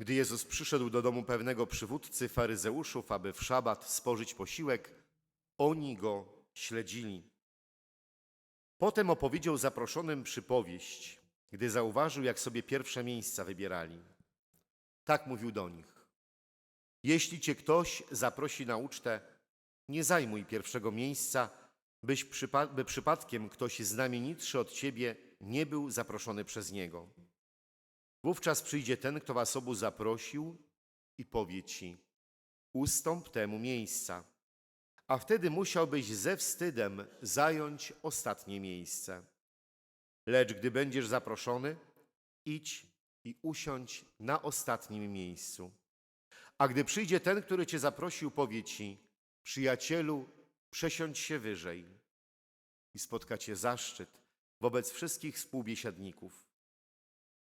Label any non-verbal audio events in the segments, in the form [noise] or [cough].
Gdy Jezus przyszedł do domu pewnego przywódcy faryzeuszów, aby w szabat spożyć posiłek, oni go śledzili. Potem opowiedział zaproszonym przypowieść, gdy zauważył, jak sobie pierwsze miejsca wybierali. Tak mówił do nich. Jeśli cię ktoś zaprosi na ucztę, nie zajmuj pierwszego miejsca, byś przypa- by przypadkiem ktoś znamienitszy od ciebie nie był zaproszony przez niego. Wówczas przyjdzie ten, kto was obu zaprosił i powie ci, ustąp temu miejsca. A wtedy musiałbyś ze wstydem zająć ostatnie miejsce. Lecz gdy będziesz zaproszony, idź i usiądź na ostatnim miejscu. A gdy przyjdzie ten, który cię zaprosił, powie ci, przyjacielu, przesiądź się wyżej i spotka cię zaszczyt wobec wszystkich współbiesiadników.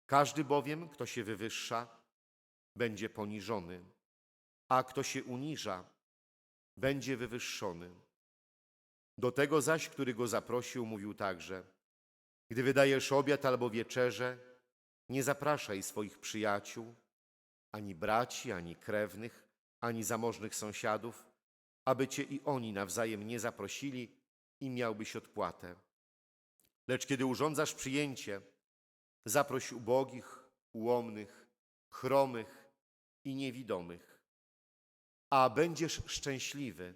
Każdy bowiem, kto się wywyższa, będzie poniżony, a kto się uniża, będzie wywyższony. Do tego zaś, który go zaprosił, mówił także: Gdy wydajesz obiad albo wieczerze, nie zapraszaj swoich przyjaciół, ani braci, ani krewnych, ani zamożnych sąsiadów, aby cię i oni nawzajem nie zaprosili i miałbyś odpłatę. Lecz kiedy urządzasz przyjęcie, zaproś ubogich, ułomnych, chromych i niewidomych, a będziesz szczęśliwy,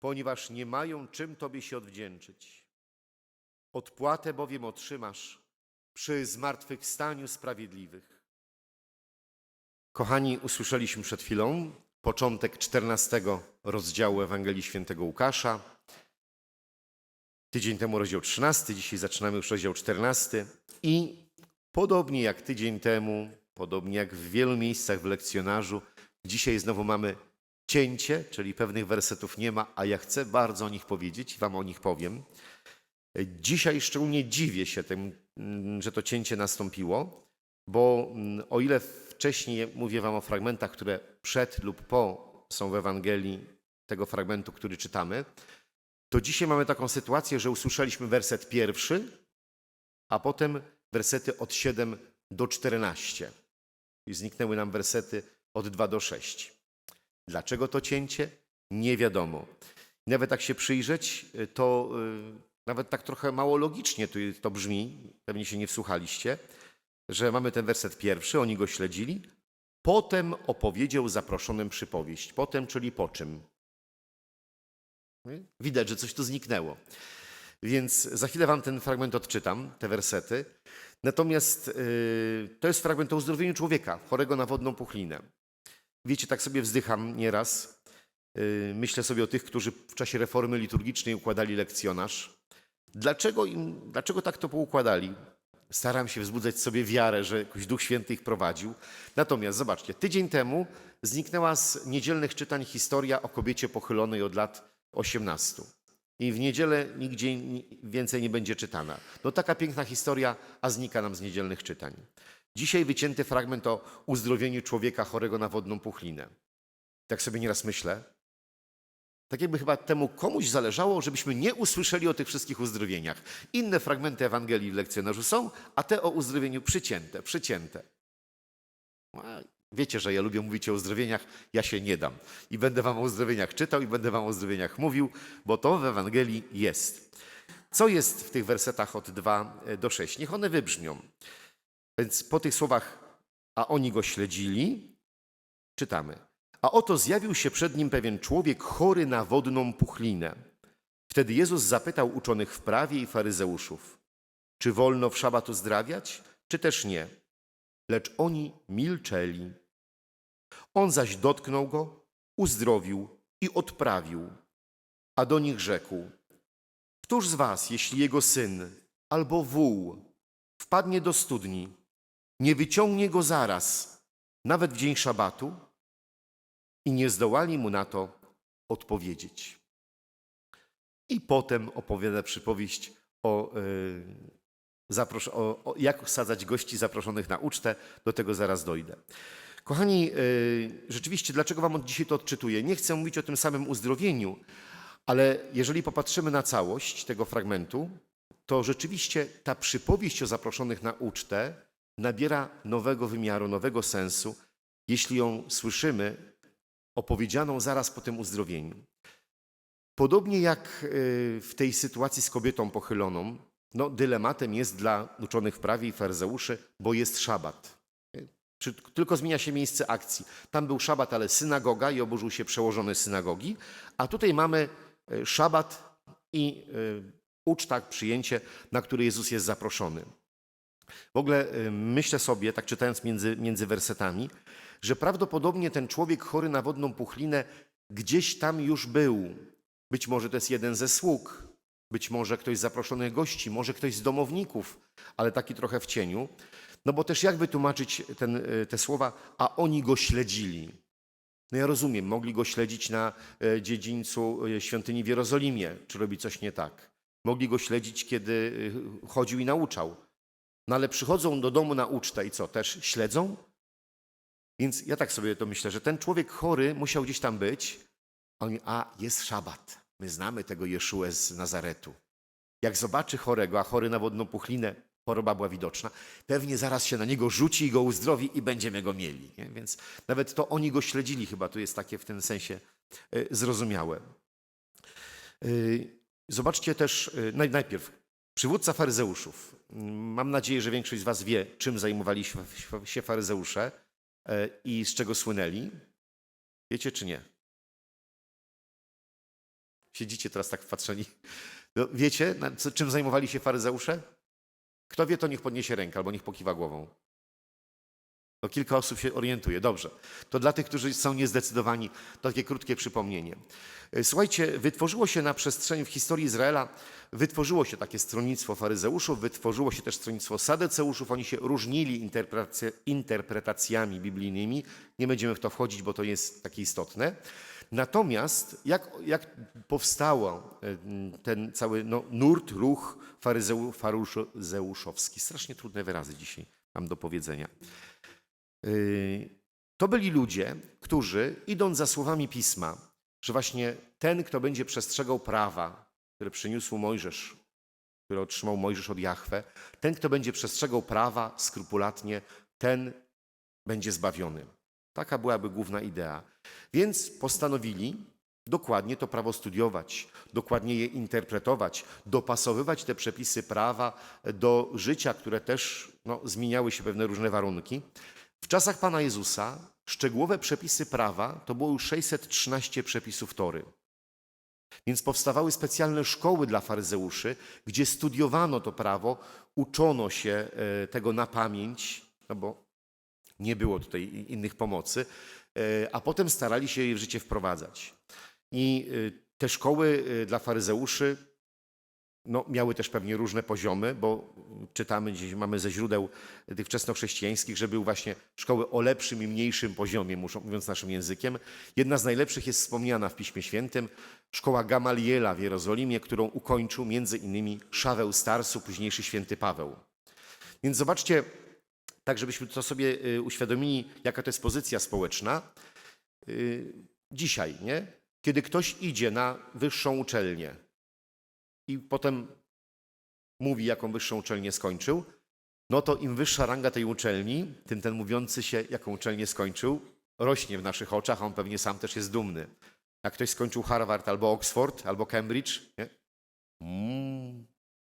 ponieważ nie mają czym Tobie się odwdzięczyć. Odpłatę bowiem otrzymasz przy zmartwychwstaniu sprawiedliwych. Kochani, usłyszeliśmy przed chwilą początek 14 rozdziału Ewangelii Świętego Łukasza. Tydzień temu rozdział 13, dzisiaj zaczynamy już rozdział 14 i podobnie jak tydzień temu, podobnie jak w wielu miejscach w lekcjonarzu, dzisiaj znowu mamy cięcie, czyli pewnych wersetów nie ma, a ja chcę bardzo o nich powiedzieć i wam o nich powiem. Dzisiaj szczególnie dziwię się tym, mm, że to cięcie nastąpiło, bo mm, o ile wcześniej mówię wam o fragmentach, które przed lub po są w Ewangelii tego fragmentu, który czytamy, to dzisiaj mamy taką sytuację, że usłyszeliśmy werset pierwszy, a potem wersety od 7 do 14. I zniknęły nam wersety od 2 do 6. Dlaczego to cięcie? Nie wiadomo. Nawet tak się przyjrzeć, y, to y, nawet tak trochę mało logicznie to, to brzmi, pewnie się nie wsłuchaliście, że mamy ten werset pierwszy, oni go śledzili, potem opowiedział zaproszonym przypowieść. Potem, czyli po czym? Widać, że coś tu zniknęło. Więc za chwilę wam ten fragment odczytam, te wersety. Natomiast y, to jest fragment o uzdrowieniu człowieka chorego na wodną puchlinę. Wiecie, tak sobie wzdycham nieraz. Y, myślę sobie o tych, którzy w czasie reformy liturgicznej układali lekcjonarz. Dlaczego, im, dlaczego tak to poukładali? Staram się wzbudzać sobie wiarę, że jakoś Duch Święty ich prowadził. Natomiast zobaczcie, tydzień temu zniknęła z niedzielnych czytań historia o kobiecie pochylonej od lat 18. I w niedzielę nigdzie ni- więcej nie będzie czytana. No taka piękna historia, a znika nam z niedzielnych czytań. Dzisiaj wycięty fragment o uzdrowieniu człowieka chorego na wodną puchlinę. Tak sobie nieraz myślę, tak jakby chyba temu komuś zależało, żebyśmy nie usłyszeli o tych wszystkich uzdrowieniach. Inne fragmenty Ewangelii w lekcjonarzu są, a te o uzdrowieniu przycięte, przycięte. Wiecie, że ja lubię mówić o uzdrowieniach, ja się nie dam. I będę wam o uzdrowieniach czytał i będę wam o uzdrowieniach mówił, bo to w Ewangelii jest. Co jest w tych wersetach od 2 do 6? Niech one wybrzmią. Więc po tych słowach, a oni go śledzili, czytamy. A oto zjawił się przed nim pewien człowiek chory na wodną puchlinę. Wtedy Jezus zapytał uczonych w prawie i faryzeuszów, czy wolno w szabat uzdrawiać, czy też nie? Lecz oni milczeli. On zaś dotknął go, uzdrowił i odprawił. A do nich rzekł, któż z was, jeśli jego syn albo wół wpadnie do studni, nie wyciągnie go zaraz, nawet w dzień szabatu? I nie zdołali mu na to odpowiedzieć. I potem opowiada przypowieść o, yy, o, o jak sadzać gości zaproszonych na ucztę. Do tego zaraz dojdę. Kochani, yy, rzeczywiście, dlaczego Wam od dzisiaj to odczytuję? Nie chcę mówić o tym samym uzdrowieniu, ale jeżeli popatrzymy na całość tego fragmentu, to rzeczywiście ta przypowieść o zaproszonych na ucztę nabiera nowego wymiaru, nowego sensu, jeśli ją słyszymy, opowiedzianą zaraz po tym uzdrowieniu. Podobnie jak y, w tej sytuacji z kobietą pochyloną, no, dylematem jest dla uczonych w prawie i faryzeuszy, bo jest szabat. Czy tylko zmienia się miejsce akcji. Tam był szabat, ale synagoga i oburzył się przełożony synagogi, a tutaj mamy y, szabat i y, uczta, przyjęcie, na które Jezus jest zaproszony. W ogóle y, myślę sobie, tak czytając między, między wersetami, że prawdopodobnie ten człowiek chory na wodną puchlinę gdzieś tam już był. Być może to jest jeden ze sług, być może ktoś z zaproszonych gości, może ktoś z domowników, ale taki trochę w cieniu. No bo też jak wytłumaczyć ten, y, te słowa, a oni go śledzili? No ja rozumiem, mogli go śledzić na e, dziedzińcu e, świątyni w Jerozolimie, czy robi coś nie tak. Mogli go śledzić, kiedy chodził i nauczał. No ale przychodzą do domu na ucztę i co, też śledzą? Więc ja tak sobie to myślę, że ten człowiek chory musiał gdzieś tam być, a oni, a jest szabat. My znamy tego Jeszuę z Nazaretu. Jak zobaczy chorego, a chory na wodną puchlinę, choroba była widoczna, pewnie zaraz się na niego rzuci i go uzdrowi i będziemy go mieli. Nie? Więc nawet to oni go śledzili, chyba tu jest takie w tym sensie y, zrozumiałe. Y, Zobaczcie też naj- najpierw przywódca faryzeuszów. Mm, Mam nadzieję, że większość z Was wie, czym zajmowali się- faryzeusze e, i z czego słynęli. Wiecie czy nie? Siedzicie teraz tak wpatrzeni. No, wiecie, czym zajmowali się faryzeusze? Kto wie, to niech podniesie rękę albo niech pokiwa głową. To kilka osób się orientuje. Dobrze. To dla tych, którzy są niezdecydowani, takie krótkie przypomnienie. E, Słuchajcie, wytworzyło się na przestrzeni w historii Izraela, wytworzyło się takie stronnictwo faryzeuszów, wytworzyło się też stronnictwo sadeceuszów. Oni się różnili interpretacja- interpretacjami biblijnymi. Nie będziemy w to wchodzić, bo to jest takie istotne. Natomiast jak, jak powstało e, ten cały no, nurt, ruch faryzeu, faryzeuszowski? Strasznie trudne wyrazy dzisiaj mam do powiedzenia. Yy, To byli ludzie, którzy idąc za słowami pisma, że właśnie ten, kto będzie przestrzegał prawa, które przyniósł Mojżesz, które otrzymał Mojżesz od Jahwe, ten, kto będzie przestrzegał prawa skrupulatnie, ten będzie zbawiony. Taka byłaby główna idea. Więc postanowili dokładnie to prawo studiować, dokładnie je interpretować, dopasowywać te przepisy prawa do życia, które też no, zmieniały się pewne różne warunki. W czasach Pana Jezusa szczegółowe przepisy prawa to było już 613 przepisów Tory. Więc powstawały specjalne szkoły dla faryzeuszy, gdzie studiowano to prawo, uczono się e, tego na pamięć, no bo nie było tutaj innych pomocy, a potem starali się je w życie wprowadzać. I e, te szkoły e, dla faryzeuszy no, miały też pewnie różne poziomy, bo czytamy gdzieś, mamy ze źródeł tych wczesnochrześcijańskich, że były właśnie szkoły o lepszym i mniejszym poziomie, mówiąc naszym językiem. Jedna z najlepszych jest wspomniana w Piśmie Świętym, szkoła Gamaliela w Jerozolimie, którą ukończył między innymi Szaweł Starsu, późniejszy święty Paweł. Więc zobaczcie, tak żebyśmy to sobie y, uświadomili, jaka to jest pozycja społeczna. Y, Dzisiaj, nie? Kiedy ktoś idzie na wyższą uczelnię i potem mówi, jaką wyższą uczelnię skończył, no to im wyższa ranga tej uczelni, tym ten mówiący się, jaką uczelnię skończył, rośnie w naszych oczach, a on pewnie sam też jest dumny. Jak ktoś skończył Harvard albo Oxford, albo Cambridge, nie? Mm,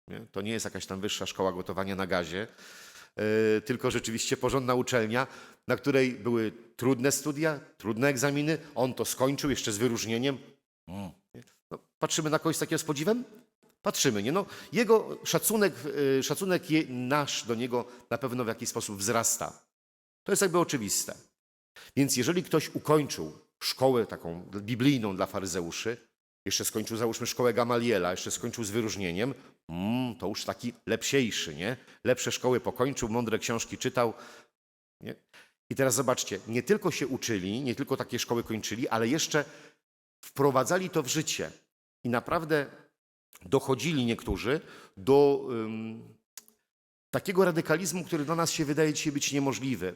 nie? to nie jest jakaś tam wyższa szkoła gotowania na gazie, tylko rzeczywiście porządna uczelnia, na której były trudne studia, trudne egzaminy. On to skończył jeszcze z wyróżnieniem. Mm? No, patrzymy na kogoś takiego z podziwem? Patrzymy, nie? No, jego szacunek, yy, szacunek nasz do niego na pewno w jakiś sposób wzrasta. To jest jakby oczywiste. Więc jeżeli ktoś ukończył szkołę taką biblijną dla faryzeuszy, jeszcze skończył, załóżmy, szkołę Gamaliela, jeszcze skończył z wyróżnieniem, mm, to już taki lepsiejszy, nie? Lepsze szkoły pokończył, mądre książki czytał. Nie? I teraz zobaczcie, nie tylko się uczyli, nie tylko takie szkoły kończyli, ale jeszcze wprowadzali to w życie. I naprawdę dochodzili niektórzy do ym, takiego radykalizmu, który dla nas się wydaje dzisiaj być niemożliwy.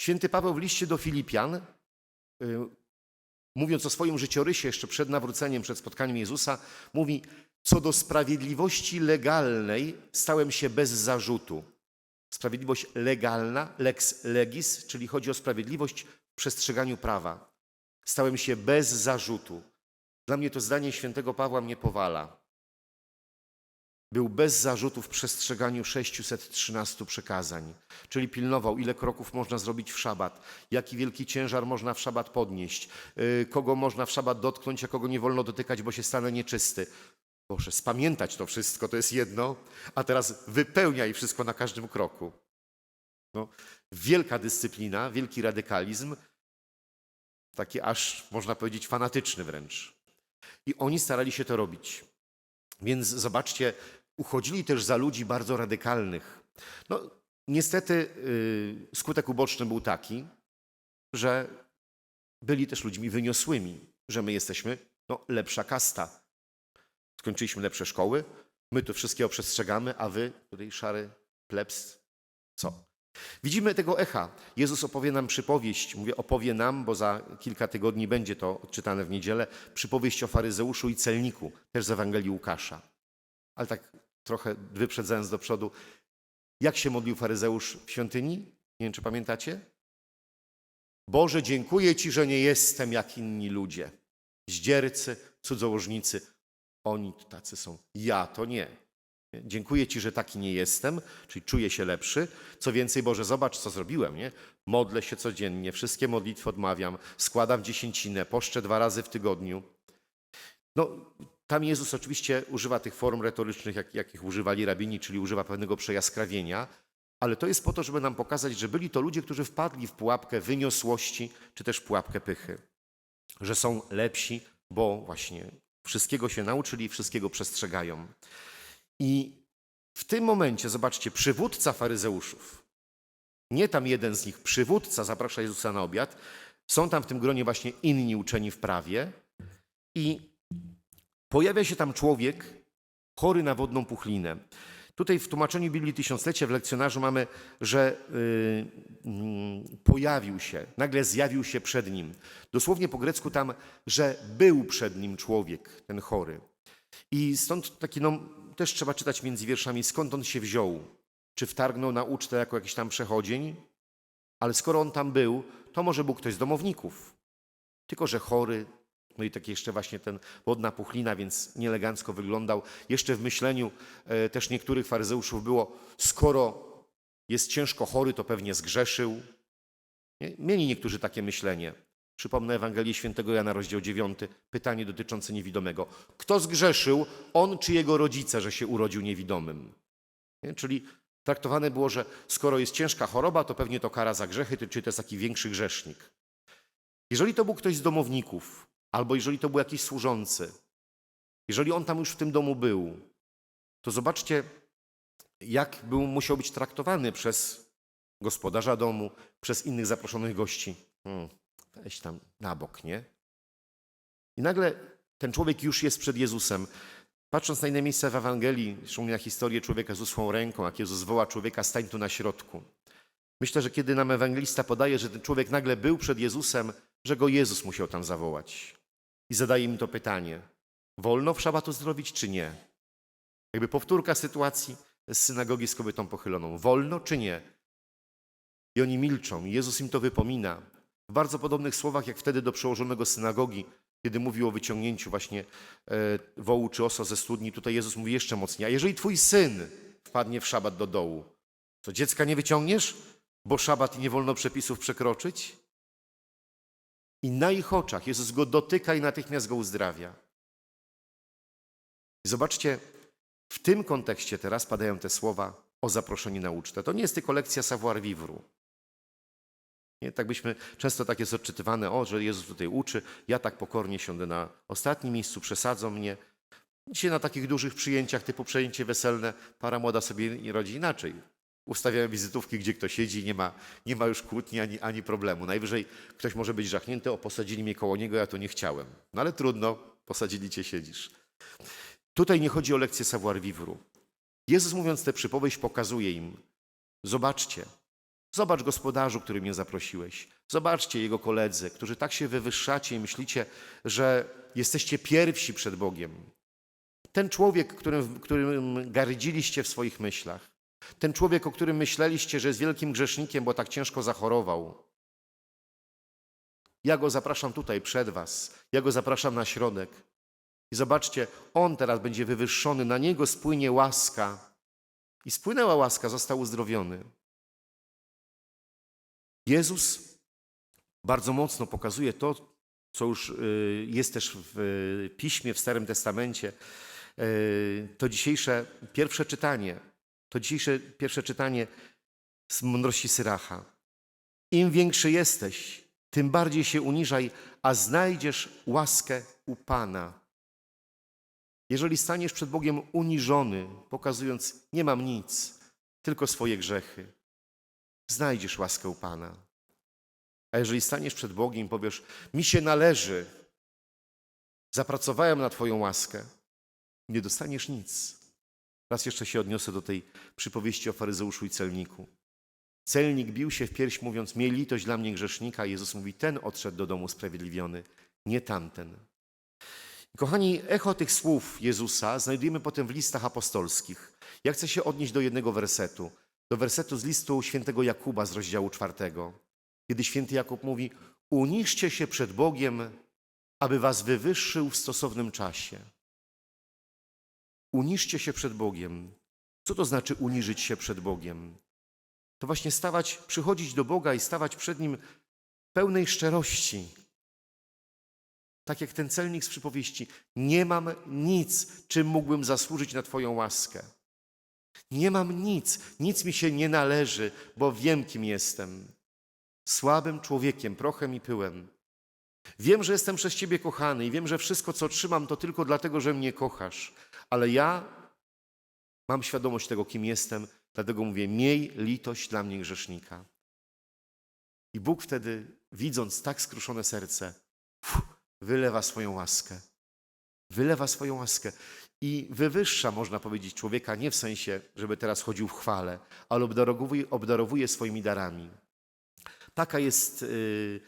Święty Paweł w liście do Filipian, y, mówiąc o swoim życiorysie jeszcze przed nawróceniem, przed spotkaniem Jezusa, mówi: Co do sprawiedliwości legalnej, stałem się bez zarzutu. Sprawiedliwość legalna, lex legis, czyli chodzi o sprawiedliwość w przestrzeganiu prawa. Stałem się bez zarzutu. Dla mnie to zdanie świętego Pawła mnie powala. Był bez zarzutu w przestrzeganiu 613 przekazań, czyli pilnował, ile kroków można zrobić w szabat, jaki wielki ciężar można w szabat podnieść, yy, kogo można w szabat dotknąć, a kogo nie wolno dotykać, bo się stanę nieczysty. Proszę, spamiętać to wszystko, to jest jedno, a teraz wypełniaj wszystko na każdym kroku. No, wielka dyscyplina, wielki radykalizm, taki aż można powiedzieć fanatyczny wręcz. I oni starali się to robić. Więc zobaczcie, uchodzili też za ludzi bardzo radykalnych. No, niestety yy, skutek uboczny był taki, że byli też ludźmi wyniosłymi, że my jesteśmy no, lepsza kasta. Skończyliśmy lepsze szkoły, my tu wszystkiego przestrzegamy, a wy, tutaj szary plebs, co? Widzimy tego echa. Jezus opowie nam przypowieść, mówię opowie nam, bo za kilka tygodni będzie to odczytane w niedzielę, przypowieść o faryzeuszu i celniku, też z Ewangelii Łukasza. Ale tak trochę wyprzedzając do przodu, jak się modlił faryzeusz w świątyni? Nie wiem, czy pamiętacie? Boże, dziękuję Ci, że nie jestem jak inni ludzie. Zdziercy, cudzołożnicy, oni tacy są. Ja to nie. Dziękuję Ci, że taki nie jestem, czyli czuję się lepszy. Co więcej, Boże, zobacz, co zrobiłem. Nie? Modlę się codziennie, wszystkie modlitwy odmawiam, składam dziesięcinę, poszczę dwa razy w tygodniu. No, tam Jezus oczywiście używa tych form retorycznych, jak, jakich używali rabini, czyli używa pewnego przejaskrawienia, ale to jest po to, żeby nam pokazać, że byli to ludzie, którzy wpadli w pułapkę wyniosłości, czy też pułapkę pychy. Że są lepsi, bo właśnie wszystkiego się nauczyli i wszystkiego przestrzegają. I w tym momencie, zobaczcie, przywódca faryzeuszów, nie tam jeden z nich, przywódca zaprasza Jezusa na obiad, są tam w tym gronie właśnie inni uczeni w prawie i pojawia się tam człowiek chory na wodną puchlinę. Tutaj w tłumaczeniu Biblii Tysiąclecia w lekcjonarzu mamy, że yy, pojawił się, nagle zjawił się przed nim. Dosłownie po grecku tam, że był przed nim człowiek, ten chory. I stąd taki, no, też trzeba czytać między wierszami, skąd on się wziął. Czy wtargnął na ucztę jako jakiś tam przechodzień? Ale skoro on tam był, to może był ktoś z domowników. Tylko, że chory, no i taki jeszcze właśnie ten wodna puchlina, więc nieelegancko wyglądał. Jeszcze w myśleniu e, też niektórych faryzeuszów było, skoro jest ciężko chory, to pewnie zgrzeszył. Mieli niektórzy takie myślenie. Przypomnę Ewangelię Świętego Jana, rozdział 9, pytanie dotyczące niewidomego. Kto zgrzeszył, on czy jego rodzice, że się urodził niewidomym? Nie? Czyli traktowane było, że skoro jest ciężka choroba, to pewnie to kara za grzechy, czy to jest taki większy grzesznik. Jeżeli to był ktoś z domowników, albo jeżeli to był jakiś służący, jeżeli on tam już w tym domu był, to zobaczcie, jak był, musiał być traktowany przez gospodarza domu, przez innych zaproszonych gości. Hmm, weź tam na bok, nie? I nagle ten człowiek już jest przed Jezusem. Patrząc na inne miejsca w Ewangelii, szczególnie na historię człowieka z usłą ręką, jak Jezus woła człowieka, stań tu na środku. Myślę, że kiedy nam ewangelista podaje, że ten człowiek nagle był przed Jezusem, że go Jezus musiał tam zawołać. I zadaje im to pytanie: wolno w szabat uzdrowić, czy nie? Jakby powtórka sytuacji z synagogi z kobietą pochyloną. Wolno czy nie? I oni milczą. I Jezus im to wypomina. W bardzo podobnych słowach, jak wtedy do przełożonego synagogi, kiedy mówił o wyciągnięciu właśnie e, wołu czy osa ze studni, tutaj Jezus mówi jeszcze mocniej. A jeżeli twój syn wpadnie w szabat do dołu, to dziecka nie wyciągniesz, bo szabat i nie wolno przepisów przekroczyć? I na ich oczach Jezus go dotyka i natychmiast go uzdrawia. Zobaczcie, w tym kontekście teraz padają te słowa o zaproszeniu na ucztę. To nie jest tylko lekcja savoir vivre. Nie? Tak byśmy, często tak jest odczytywane, o, że Jezus tutaj uczy, ja tak pokornie siądę na ostatnim miejscu, przesadzą mnie. Dzisiaj na takich dużych przyjęciach typu przejęcie weselne para młoda sobie rodzi inaczej. Ustawiają wizytówki, gdzie kto siedzi, nie ma, nie ma już kłótni ani, ani problemu. Najwyżej ktoś może być żachnięty, o posadzili mnie koło niego, ja to nie chciałem. No ale trudno, posadzili cię, siedzisz. Tutaj nie chodzi o lekcję savoir vivre. Jezus mówiąc tę przypowieść pokazuje im, zobaczcie, zobacz gospodarzu, który mnie zaprosiłeś, zobaczcie jego koledzy, którzy tak się wywyższacie i myślicie, że jesteście pierwsi przed Bogiem. Ten człowiek, którym, którym gardziliście w swoich myślach, Ten człowiek, o którym myśleliście, że jest wielkim grzesznikiem, bo tak ciężko zachorował. Ja go zapraszam tutaj przed Was. Ja go zapraszam na środek. I zobaczcie, on teraz będzie wywyższony, na niego spłynie łaska. I spłynęła łaska, został uzdrowiony. Jezus bardzo mocno pokazuje to, co już y, jest też w y, piśmie, w Starym Testamencie. Y, To dzisiejsze pierwsze czytanie, to dzisiejsze pierwsze czytanie z mądrości Syracha. Im większy jesteś, tym bardziej się uniżaj, a znajdziesz łaskę u Pana. Jeżeli staniesz przed Bogiem uniżony, pokazując, nie mam nic, tylko swoje grzechy, znajdziesz łaskę u Pana. A jeżeli staniesz przed Bogiem i powiesz, mi się należy, zapracowałem na Twoją łaskę, nie dostaniesz nic. Raz jeszcze się odniosę do tej przypowieści o faryzeuszu i celniku. Celnik bił się w pierś, mówiąc, miej litość dla mnie grzesznika. Jezus mówi, ten odszedł do domu sprawiedliwiony, nie tamten. Kochani, echo tych słów Jezusa znajdujemy potem w listach apostolskich. Ja chcę się odnieść do jednego wersetu, do wersetu z listu świętego Jakuba z rozdziału czwartego, kiedy święty Jakub mówi, uniżcie się przed Bogiem, aby was wywyższył w stosownym czasie. Uniżcie się przed Bogiem. Co to znaczy uniżyć się przed Bogiem? To właśnie stawać, przychodzić do Boga i stawać przed Nim pełnej szczerości. Tak jak ten celnik z przypowieści. Nie mam nic, czym mógłbym zasłużyć na Twoją łaskę. Nie mam nic, nic mi się nie należy, bo wiem, kim jestem. Słabym człowiekiem, prochem i pyłem. Wiem, że jestem przez Ciebie kochany i wiem, że wszystko, co trzymam, to tylko dlatego, że mnie kochasz. Ale ja mam świadomość tego, kim jestem, dlatego mówię, miej litość dla mnie grzesznika. I Bóg wtedy, widząc tak skruszone serce, wylewa swoją łaskę. Wylewa swoją łaskę i wywyższa, można powiedzieć, człowieka nie w sensie, żeby teraz chodził w chwale, ale obdarowuje, obdarowuje swoimi darami. Taka jest y,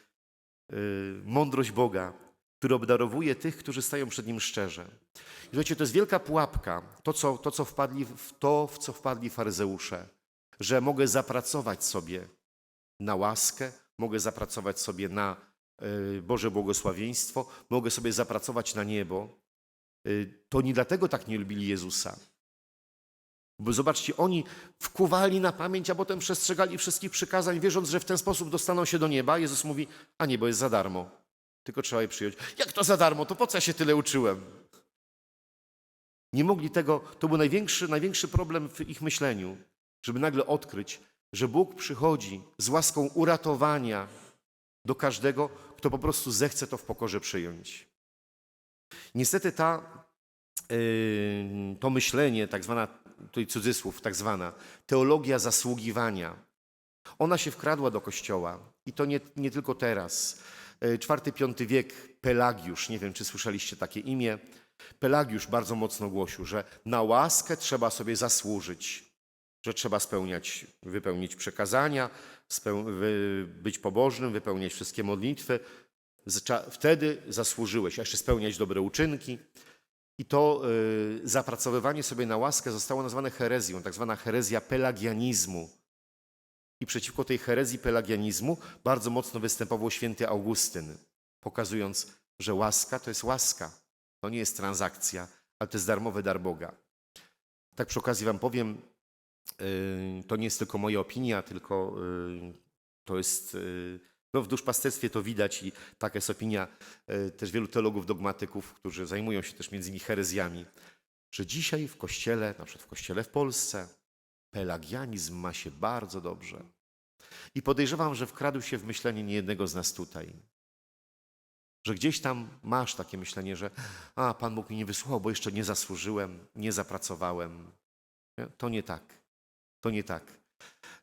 y, mądrość Boga, który obdarowuje tych, którzy stają przed Nim szczerze. I Słuchajcie, to jest wielka pułapka, to co, to, co wpadli, w to, w co wpadli faryzeusze, że mogę zapracować sobie na łaskę, mogę zapracować sobie na y, Boże błogosławieństwo, mogę sobie zapracować na niebo. Y, To nie dlatego tak nie lubili Jezusa. Bo zobaczcie, oni wkuwali na pamięć, a potem przestrzegali wszystkich przykazań, wierząc, że w ten sposób dostaną się do nieba. Jezus mówi, a nie, bo jest za darmo. Tylko trzeba je przyjąć. Jak to za darmo? To po co ja się tyle uczyłem? Nie mogli tego, to był największy, największy problem w ich myśleniu, żeby nagle odkryć, że Bóg przychodzi z łaską uratowania do każdego, kto po prostu zechce to w pokorze przyjąć. Niestety ta, yy, to myślenie, tak zwana, tutaj cudzysłów, tak zwana, teologia zasługiwania, ona się wkradła do Kościoła i to nie, nie tylko teraz. Yy, IV-V wiek Pelagiusz, nie wiem czy słyszeliście takie imię, Pelagiusz bardzo mocno głosił, że na łaskę trzeba sobie zasłużyć, że trzeba spełniać, wypełnić przekazania, speł, być pobożnym, wypełniać wszystkie modlitwy. Wtedy zasłużyłeś, a jeszcze spełniać dobre uczynki. I to y, zapracowywanie sobie na łaskę zostało nazwane herezją, tak zwana herezja pelagianizmu. I przeciwko tej herezji pelagianizmu bardzo mocno występował święty Augustyn, pokazując, że łaska to jest łaska. To nie jest transakcja, ale to jest darmowy dar Boga. Tak przy okazji Wam powiem, yy, to nie jest tylko moja opinia, tylko yy, to jest, yy, no w duszpasterstwie to widać i taka jest opinia też wielu teologów, dogmatyków, którzy zajmują się też między innymi herezjami, że dzisiaj w Kościele, na przykład w Kościele w Polsce, pelagianizm ma się bardzo dobrze. I podejrzewam, że wkradł się w myślenie niejednego z nas tutaj. Że gdzieś tam masz takie myślenie, że a, Pan Bóg mi nie wysłuchał, bo jeszcze nie zasłużyłem, nie zapracowałem. To nie tak. To nie tak.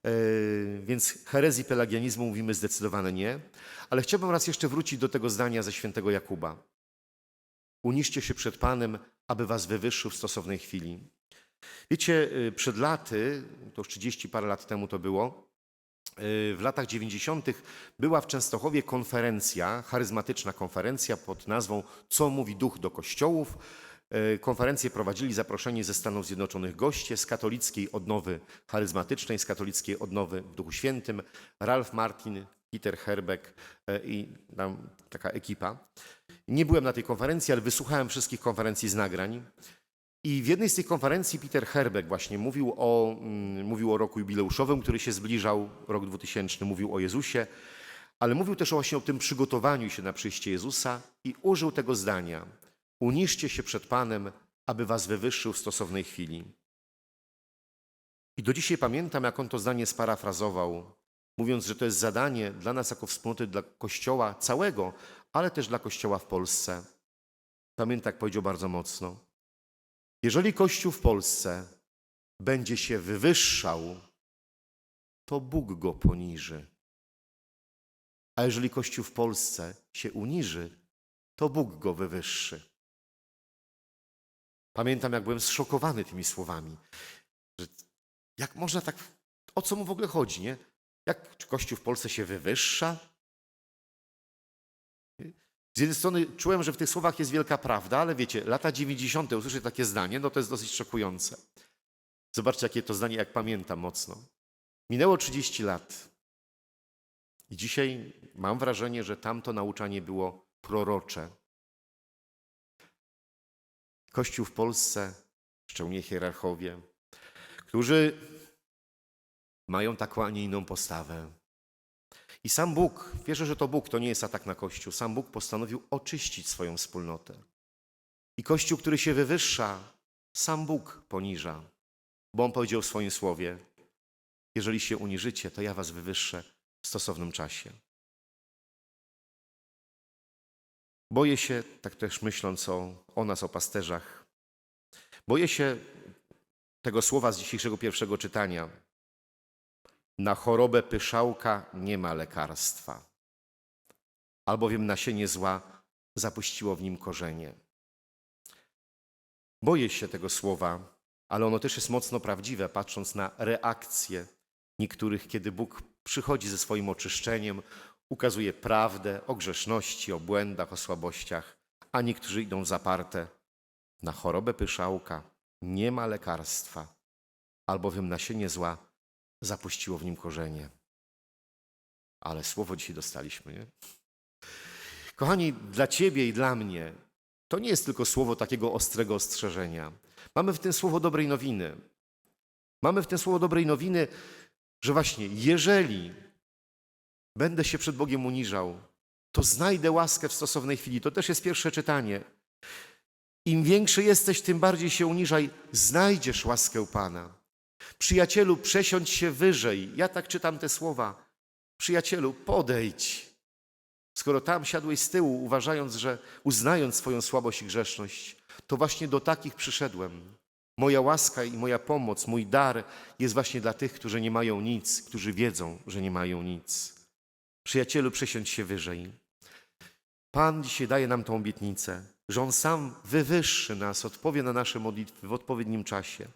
Yy, więc herezji pelagianizmu mówimy zdecydowane nie. Ale chciałbym raz jeszcze wrócić do tego zdania ze świętego Jakuba. Uniszcie się przed Panem, aby was wywyższył w stosownej chwili. Wiecie, yy, przed laty, to już 30 parę lat temu to było, w latach 90. była w Częstochowie konferencja, charyzmatyczna konferencja pod nazwą Co mówi Duch do Kościołów. E, Konferencję prowadzili zaproszeni ze Stanów Zjednoczonych goście z katolickiej odnowy charyzmatycznej, z katolickiej odnowy w Duchu Świętym, Ralph Martin, Peter Herbeck e, i tam taka ekipa. Nie byłem na tej konferencji, ale wysłuchałem wszystkich konferencji z nagrań. I w jednej z tych konferencji Peter Herbeck właśnie mówił o, mm, mówił o roku jubileuszowym, który się zbliżał, rok 2000, mówił o Jezusie, ale mówił też właśnie o tym przygotowaniu się na przyjście Jezusa i użył tego zdania: Uniszcie się przed Panem, aby was wywyższył w stosownej chwili. I do dzisiaj pamiętam, jak on to zdanie sparafrazował, mówiąc, że to jest zadanie dla nas jako wspólnoty, dla Kościoła całego, ale też dla Kościoła w Polsce. Pamiętam, jak powiedział bardzo mocno. Jeżeli Kościół w Polsce będzie się wywyższał, to Bóg go poniży. A jeżeli Kościół w Polsce się uniży, to Bóg go wywyższy. Pamiętam, jak byłem zszokowany tymi słowami. Że jak można tak. O co mu w ogóle chodzi, nie? Jak Kościół w Polsce się wywyższa? Z jednej strony czułem, że w tych słowach jest wielka prawda, ale wiecie, lata 90. usłyszeć takie zdanie, no to jest dosyć szokujące. Zobaczcie, jakie to zdanie, jak pamiętam mocno. Minęło 30 lat. I dzisiaj mam wrażenie, że tamto nauczanie było prorocze. Kościół w Polsce, szczególnie hierarchowie, którzy mają taką, a nie inną postawę. I sam Bóg, wierzę, że to Bóg, to nie jest atak na Kościół, sam Bóg postanowił oczyścić swoją wspólnotę. I Kościół, który się wywyższa, sam Bóg poniża. Bo On powiedział w swoim słowie, jeżeli się uniżycie, to ja was wywyższę w stosownym czasie. Boję się, tak też myśląc o, o nas, o pasterzach, boję się tego słowa z dzisiejszego pierwszego czytania. Na chorobę pyszałka nie ma lekarstwa, albowiem nasienie zła zapuściło w nim korzenie. Boję się tego słowa, ale ono też jest mocno prawdziwe, patrząc na reakcję niektórych, kiedy Bóg przychodzi ze swoim oczyszczeniem, ukazuje prawdę o grzeszności, o błędach, o słabościach, a niektórzy idą zaparte. Na chorobę pyszałka nie ma lekarstwa, albowiem nasienie zła zapuściło w nim korzenie. Ale słowo dzisiaj dostaliśmy, nie? Kochani, dla Ciebie i dla mnie to nie jest tylko słowo takiego ostrego ostrzeżenia. Mamy w tym słowo dobrej nowiny. Mamy w tym słowo dobrej nowiny, że właśnie jeżeli będę się przed Bogiem uniżał, to znajdę łaskę w stosownej chwili. To też jest pierwsze czytanie. Im większy jesteś, tym bardziej się uniżaj, znajdziesz łaskę Pana. Przyjacielu, przesiądź się wyżej. Ja tak czytam te słowa. Przyjacielu, podejdź. Skoro tam siadłeś z tyłu, uważając, że uznając swoją słabość i grzeszność, to właśnie do takich przyszedłem. Moja łaska i moja pomoc, mój dar jest właśnie dla tych, którzy nie mają nic, którzy wiedzą, że nie mają nic. Przyjacielu, przesiądź się wyżej. Pan dzisiaj daje nam tą obietnicę, że On sam wywyższy nas, odpowie na nasze modlitwy w odpowiednim czasie.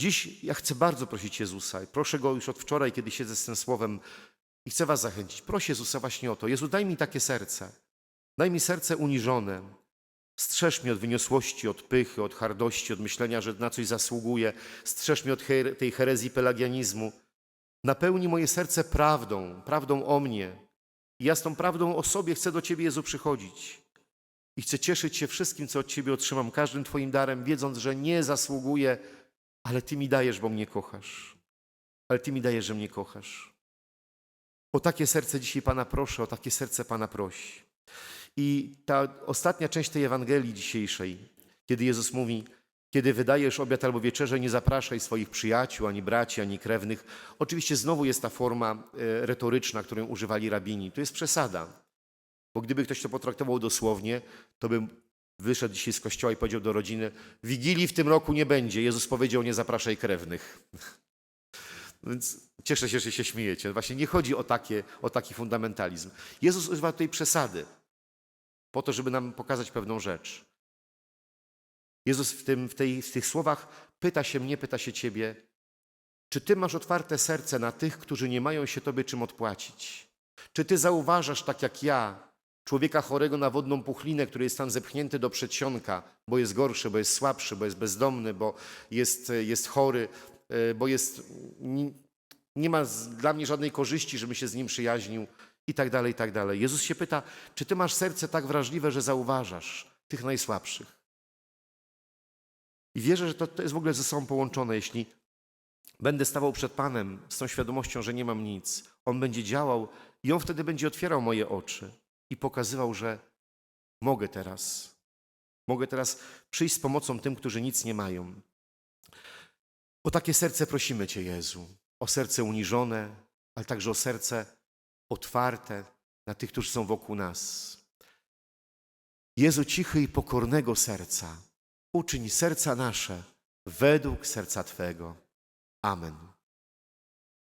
Dziś ja chcę bardzo prosić Jezusa i proszę Go już od wczoraj, kiedy siedzę z tym słowem i chcę Was zachęcić. Proszę Jezusa właśnie o to. Jezu, daj mi takie serce. Daj mi serce uniżone. Strzeż mnie od wyniosłości, od pychy, od hardości, od myślenia, że na coś zasługuję. Strzeż mnie od her tej herezji pelagianizmu. Napełni moje serce prawdą, prawdą o mnie. I ja z tą prawdą o sobie chcę do Ciebie, Jezu, przychodzić. I chcę cieszyć się wszystkim, co od Ciebie otrzymam, każdym Twoim darem, wiedząc, że nie zasługuję, ale Ty mi dajesz, bo mnie kochasz. Ale Ty mi dajesz, że mnie kochasz. O takie serce dzisiaj Pana proszę, o takie serce Pana prosi. I ta ostatnia część tej Ewangelii dzisiejszej, kiedy Jezus mówi, kiedy wydajesz obiad albo wieczerzę, nie zapraszaj swoich przyjaciół, ani braci, ani krewnych. Oczywiście znowu jest ta forma e, retoryczna, którą używali rabini. To jest przesada. Bo gdyby ktoś to potraktował dosłownie, to bym wyszedł dzisiaj z kościoła i powiedział do rodziny, Wigilii w tym roku nie będzie. Jezus powiedział, nie zapraszaj krewnych. [laughs] Więc cieszę się, że się śmiejecie. Właśnie nie chodzi o, takie, o taki fundamentalizm. Jezus używa tutaj przesady po to, żeby nam pokazać pewną rzecz. Jezus w, tym, w, tej, w tych słowach pyta się mnie, pyta się ciebie, czy ty masz otwarte serce na tych, którzy nie mają się tobie czym odpłacić? Czy ty zauważasz, tak jak ja, człowieka chorego na wodną puchlinę, który jest tam zepchnięty do przedsionka, bo jest gorszy, bo jest słabszy, bo jest bezdomny, bo jest, jest chory, e, bo jest, nie, nie ma dla mnie żadnej korzyści, żebym się z nim przyjaźnił i tak dalej, i tak dalej. Jezus się pyta, czy ty masz serce tak wrażliwe, że zauważasz tych najsłabszych? I wierzę, że to, to jest w ogóle ze sobą połączone. Jeśli będę stawał przed Panem z tą świadomością, że nie mam nic, On będzie działał i On wtedy będzie otwierał moje oczy i pokazywał, że mogę teraz. Mogę teraz przyjść z pomocą tym, którzy nic nie mają. O takie serce prosimy Cię, Jezu. O serce uniżone, ale także o serce otwarte na tych, którzy są wokół nas. Jezu, cichy i pokornego serca, uczyń serca nasze według serca Twego. Amen.